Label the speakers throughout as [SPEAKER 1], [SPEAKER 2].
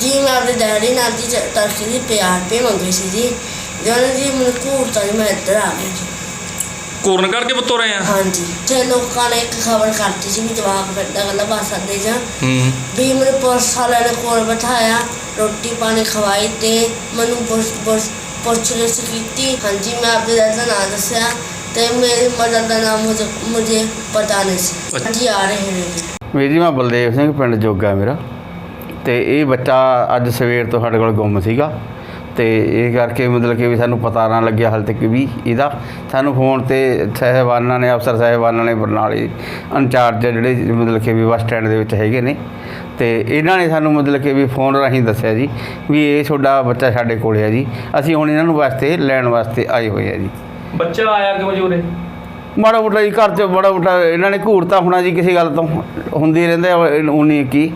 [SPEAKER 1] ਜੀ ਮੈਂ ਆਪਣੇ ਡੈਡੀ ਨਾਲ ਜੀ ਤਰਸੀ ਦੀ ਪਿਆਰ ਪੇ ਮੰਗੇ ਸੀ ਜੀ। ਜਦੋਂ ਜੀ ਮੈਨੂੰ ਘੂਰਤਾ ਜੀ ਮੈਂ ਇੱਧਰ ਆ ਗਿਆ ਜੀ।
[SPEAKER 2] ਕੋਰਨ ਕਰਕੇ ਪੁੱਤੋ ਰਹੇ ਆ?
[SPEAKER 1] ਹਾਂਜੀ। ਤੇ ਲੋਕਾਂ ਨੇ ਇੱਕ ਖਬਰ ਕਰਤੀ ਸੀ ਵੀ ਜਵਾਕ ਫਿਰਦਾ ਗੱਲਾਂ ਬੱਸ ਅੱਡੇ ਜਾਂ।
[SPEAKER 2] ਹੂੰ
[SPEAKER 1] ਵੀ ਮੇਰੇ ਪੁਲਿਸ ਵਾਲਿਆਂ ਨੇ ਕੋਲ ਬਿਠਾਇਆ ਰੋਟੀ ਪਾਣੀ ਖਵਾਈ ਤੇ ਮੈਨੂੰ ਪੁੱਛ ਪੁੱਛ ਪੁੱਛਗਿੱਛ ਕੀਤੀ। ਹਾਂਜੀ ਮੈਂ ਆਪਣੇ ਡੈਡ ਦਾ ਨਾਮ ਦੱਸਿਆ ਤੇ ਮੇਰੀ ਮਦਰ ਦਾ ਨਾਮ ਮੁझे ਪਤਾ ਨਹੀਂ ਸੀ। ਹਾਂਜੀ ਆ ਰਹੇ ਨੇ
[SPEAKER 3] ਵੀਰ ਜੀ ਮੈਂ ਬਲਦੇਵ ਸਿੰਘ ਪਿੰਡ ਜੋਗਾ ਮੇਰਾ। ਤੇ ਇਹ ਬੱਚਾ ਅੱਜ ਸਵੇਰ ਤੋਂ ਸਾਡੇ ਕੋਲ ਗੁੰਮ ਸੀਗਾ। ਤੇ ਇਹ ਕਰਕੇ ਮਤਲਬ ਕਿ ਵੀ ਸਾਨੂੰ ਪਤਾ ਨਾ ਲੱਗਿਆ ਹਾਲ ਤੱਕ ਵੀ ਇਹਦਾ। ਸਾਨੂੰ ਫੋਨ ਤੇ ਸਹਿਬਾਨਾਂ ਨੇ ਅਫਸਰ ਸਹਿਬਾਨਾਂ ਨੇ ਬਰਨਾਲੇ ਇੰਚਾਰਜ ਜਿਹੜੇ ਮਤਲਬ ਕਿ ਵੀ ਬੱਸ ਸਟੈਂਡ ਦੇ ਵਿੱਚ ਹੈਗੇ ਨੇ। ਤੇ ਇਹਨਾਂ ਨੇ ਸਾਨੂੰ ਮਤਲਬ ਕਿ ਵੀ ਫੋਨ ਰਾਹੀਂ ਦੱਸਿਆ ਜੀ ਵੀ ਇਹ ਤੁਹਾਡਾ ਬੱਚਾ ਸਾਡੇ ਕੋਲੇ ਆ ਜੀ। ਅਸੀਂ ਹੁਣ ਇਹਨਾਂ ਨੂੰ ਵਾਸਤੇ ਲੈਣ ਵਾਸਤੇ ਆਏ ਹੋਏ ਆ ਜੀ।
[SPEAKER 2] ਬੱਚਾ ਆਇਆ ਕਿਉਂ ਜੀ ਉਰੇ?
[SPEAKER 3] ਮਾੜਾ ਮੋਟਾ ਜੀ ਘਰ 'ਚ ਮਾੜਾ ਮੋਟਾ ਇਹਨਾਂ ਨੇ ਘੂਰਤਾ ਹੋਣਾ ਜੀ ਕਿਸੇ ਗੱਲ ਤੋਂ। ਹੁੰਦੀ ਰਹਿੰਦਾ ਉਨੀ ਕੀ।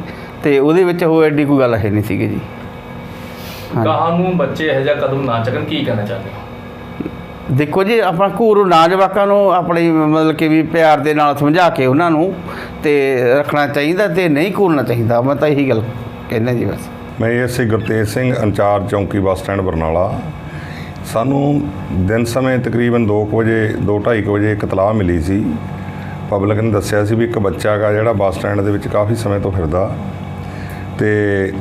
[SPEAKER 3] ਤੇ ਉਹਦੇ ਵਿੱਚ ਉਹ ਐਡੀ ਕੋਈ ਗੱਲ ਹੈ ਨਹੀਂ ਸੀਗੀ ਜੀ। ਹਾਂਜੀ।
[SPEAKER 2] ਕਹਾਨੂੰ ਬੱਚੇ ਇਹੋ ਜਿਹਾ ਕਦਮ ਨਾ ਚੱਕਣ ਕੀ ਕਹਿਣਾ ਚਾਹੁੰਦੇ ਹੋ?
[SPEAKER 3] ਦੇਖੋ ਜੀ ਆਪਣਾ ਘੂਰ ਨਾ ਜਵਾਕਾਂ ਨੂੰ ਆਪਣੀ ਮਤਲਬ ਕਿ ਵੀ ਪਿਆਰ ਦੇ ਨਾਲ ਸਮਝਾ ਕੇ ਉਹਨਾਂ ਨੂੰ ਤੇ ਰੱਖਣਾ ਚਾਹੀਦਾ ਤੇ ਨਹੀਂ ਘੂਰਨਾ ਚਾਹੀਦਾ ਮੈਂ ਤਾਂ ਇਹੀ ਗੱਲ ਕਹਿੰਦਾ ਜੀ ਬਸ।
[SPEAKER 4] ਮੈਂ ਐਸਏ ਗੁਰਤੇਜ ਸਿੰਘ ਇੰਚਾਰਜ ਚੌਂਕੀ ਬੱਸ ਸਟੈਂਡ ਬਰਨਾਲਾ। ਸਾਨੂੰ ਦਿਨ ਸਮੇਂ ਤਕਰੀਬਨ 2 ਵਜੇ 2:30 ਵਜੇ ਇੱਕ ਇਤਲਾਹ ਮਿਲੀ ਸੀ। ਪਬਲਿਕ ਨੇ ਦੱਸਿਆ ਸੀ ਵੀ ਇੱਕ ਬੱਚਾ ਗਾ ਜਿਹੜਾ ਬੱਸ ਸਟੈਂਡ ਦੇ ਵਿੱਚ ਕਾਫੀ ਸਮੇਂ ਤੋਂ ਫਿਰਦਾ। ਤੇ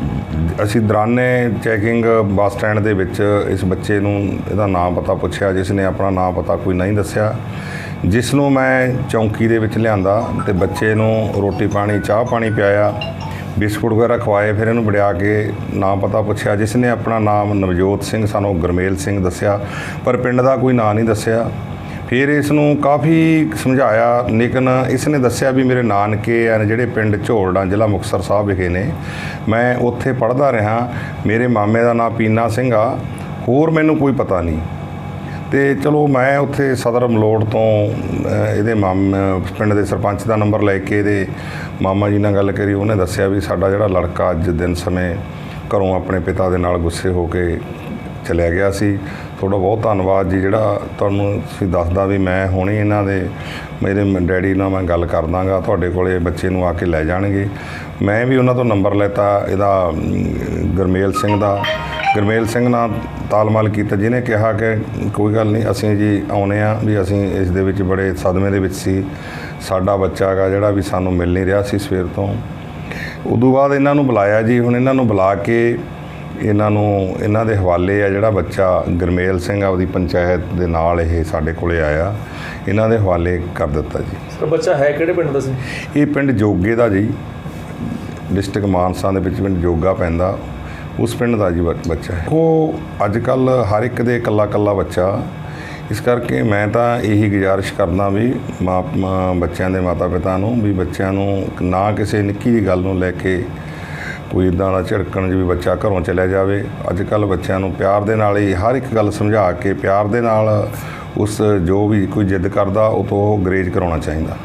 [SPEAKER 4] ਅਸੀਂ ਦਰਾਨੇ ਚੈਕਿੰਗ ਬੱਸ ਸਟੈਂਡ ਦੇ ਵਿੱਚ ਇਸ ਬੱਚੇ ਨੂੰ ਇਹਦਾ ਨਾਮ ਪਤਾ ਪੁੱਛਿਆ, ਜਿਸ ਨੇ ਆਪਣਾ ਨਾਮ ਪਤਾ ਕੋਈ ਨਹੀਂ ਦੱਸਿਆ। ਜਿਸ ਨੂੰ ਮੈਂ ਚੌਂਕੀ ਦੇ ਵਿੱਚ ਲਿਆਂਦਾ ਤੇ ਬੱਚੇ ਨੂੰ ਰੋਟੀ ਪਾਣੀ, ਚਾਹ ਪਾਣੀ ਪਿਆਇਆ, ਬਿਸਕੁਟ ਵਗੈਰਾ ਖਵਾਏ, ਫਿਰ ਇਹਨੂੰ ਵੜਿਆ ਕੇ ਨਾਮ ਪਤਾ ਪੁੱਛਿਆ। ਜਿਸ ਨੇ ਆਪਣਾ ਨਾਮ ਨਵਜੋਤ ਸਿੰਘ, ਸਾਨੂੰ ਗੁਰਮੇਲ ਸਿੰਘ ਦੱਸਿਆ, ਪਰ ਪਿੰਡ ਦਾ ਕੋਈ ਨਾਂ ਨਹੀਂ ਦੱਸਿਆ। ਫਿਰ ਇਸ ਨੂੰ ਕਾਫੀ ਸਮਝਾਇਆ, ਲੇਕਿਨ ਇਸ ਨੇ ਦੱਸਿਆ ਵੀ ਮੇਰੇ ਨਾਨਕੇ ਆ ਜਿਹੜੇ ਪਿੰਡ ਝੋਲੜਾ ਜ਼ਿਲ੍ਹਾ ਮੁਕਤਸਰ ਸਾਹਿਬ ਵਿਖੇ ਨੇ, ਮੈਂ ਉੱਥੇ ਪੜ੍ਹਦਾ ਰਿਹਾ, ਮੇਰੇ ਮਾਮੇ ਦਾ ਨਾਮ ਪੀਨਾ ਸਿੰਘ ਆ, ਹੋਰ ਮੈਨੂੰ ਕੋਈ ਪਤਾ ਨਹੀਂ। ਤੇ ਚਲੋ ਮੈਂ ਉੱਥੇ ਸਦਰ ਮਲੋੜ ਤੋਂ ਇਹਦੇ ਮਾਮ, ਪਿੰਡ ਦੇ ਸਰਪੰਚ ਦਾ ਨੰਬਰ ਲੈ ਕੇ ਇਹਦੇ ਮਾਮਾ ਜੀ ਨਾਲ ਗੱਲ ਕਰੀ, ਉਹਨੇ ਦੱਸਿਆ ਵੀ ਸਾਡਾ ਜਿਹੜਾ ਲੜਕਾ ਅੱਜ ਦਿਨ ਸਮੇਂ ਘਰੋਂ ਆਪਣੇ ਪਿਤਾ ਦੇ ਨਾਲ ਗੁੱਸੇ ਹੋ ਕੇ ਚਲਿਆ ਗਿਆ ਸੀ। ਤੁਹਾਡਾ ਬਹੁਤ ਧੰਨਵਾਦ ਜੀ ਜਿਹੜਾ ਤੁਹਾਨੂੰ ਤੁਸੀਂ ਦੱਸਦਾ ਵੀ ਮੈਂ ਹੁਣੇ ਇਹਨਾਂ ਦੇ ਮੇਰੇ ਮ- ਡੈਡੀ ਨਾਲ ਮੈਂ ਗੱਲ ਕਰ ਦਾਂਗਾ ਤੁਹਾਡੇ ਕੋਲੇ ਬੱਚੇ ਨੂੰ ਆ ਕੇ ਲੈ ਜਾਣਗੇ। ਮੈਂ ਵੀ ਉਹਨਾਂ ਤੋਂ ਨੰਬਰ ਲੈਤਾ ਇਹਦਾ ਅਮ, ਗੁਰਮੇਲ ਸਿੰਘ ਦਾ। ਗੁਰਮੇਲ ਸਿੰਘ ਨਾਲ ਤਾਲਮਾਲ ਕੀਤਾ ਜਿਹਨੇ ਕਿਹਾ ਕਿ ਕੋਈ ਗੱਲ ਨਹੀਂ ਅਸੀਂ ਜੀ ਆਉਨੇ ਆ ਵੀ ਅਸੀਂ ਇਸ ਦੇ ਵਿੱਚ ਬੜੇ ਸਦਮੇ ਦੇ ਵਿੱਚ ਸੀ। ਸਾਡਾ ਬੱਚਾ ਹੈਗਾ ਜਿਹੜਾ ਵੀ ਸਾਨੂੰ ਮਿਲ ਨਹੀਂ ਰਿਹਾ ਸੀ ਸਵੇਰ ਤੋਂ। ਉਦੋਂ ਬਾਅਦ ਇਹਨਾਂ ਨੂੰ ਬੁਲਾਇਆ ਜੀ ਹੁਣ ਇਹਨਾਂ ਨੂੰ ਬੁਲਾ ਕੇ ਇਹਨਾਂ ਨੂੰ ਇਹਨਾਂ ਦੇ ਹਵਾਲੇ ਆ ਜਿਹੜਾ ਬੱਚਾ ਗੁਰਮੇਲ ਸਿੰਘ ਆ ਉਹਦੀ ਪੰਚਾਇਤ ਦੇ ਨਾਲ ਇਹ ਸਾਡੇ ਕੋਲੇ ਆਇਆ। ਇਹਨਾਂ ਦੇ ਹਵਾਲੇ ਕਰ ਦਿੱਤਾ ਜੀ।
[SPEAKER 2] ਸਰ ਬੱਚਾ ਹੈ ਕਿਹੜੇ ਪਿੰਡ ਦਾ ਸੀ?
[SPEAKER 4] ਇਹ ਪਿੰਡ ਜੋਗੇ ਦਾ ਜੀ। ਡਿਸਟ੍ਰਿਕਟ ਮਾਨਸਾ ਦੇ ਵਿੱਚ ਪਿੰਡ ਜੋਗਾ ਪੈਂਦਾ। ਉਸ ਪਿੰਡ ਦਾ ਜੀ ਬੱਚਾ ਹੈ। ਉਹ ਅੱਜ ਕੱਲ ਹਰ ਇੱਕ ਦੇ ਇਕੱਲਾ ਇਕੱਲਾ ਬੱਚਾ। ਇਸ ਕਰਕੇ ਮੈਂ ਤਾਂ ਇਹੀ ਗੁਜ਼ਾਰਿਸ਼ ਕਰਦਾ ਵੀ ਮਾਂ ਮਾਂ- ਬੱਚਿਆਂ ਦੇ ਮਾਤਾ ਪਿਤਾ ਨੂੰ ਵੀ ਬੱਚਿਆਂ ਨੂੰ ਨਾ ਕਿਸੇ ਨਿੱਕੀ ਜਿਹੀ ਗੱਲ ਨੂੰ ਲੈ ਕੇ ਕੋਈ ਇਦਾਂ ਦਾ ਝਿੜਕਣ ਜਿਵੇਂ ਬੱਚਾ ਘਰੋਂ ਚਲਿਆ ਜਾਵੇ। ਅੱਜ ਕੱਲ ਬੱਚਿਆਂ ਨੂੰ ਪਿਆਰ ਦੇ ਨਾਲ ਹੀ ਹਰ ਇੱਕ ਗੱਲ ਸਮਝਾ ਕੇ ਪਿਆਰ ਦੇ ਨਾਲ ਉਸ ਜੋ ਵੀ ਕੋਈ ਜਿੱਦ ਕਰਦਾ, ਉਹ ਤੋਂ ਗਰੇਜ ਕਰਾਉਣਾ ਚਾਹੀਦਾ।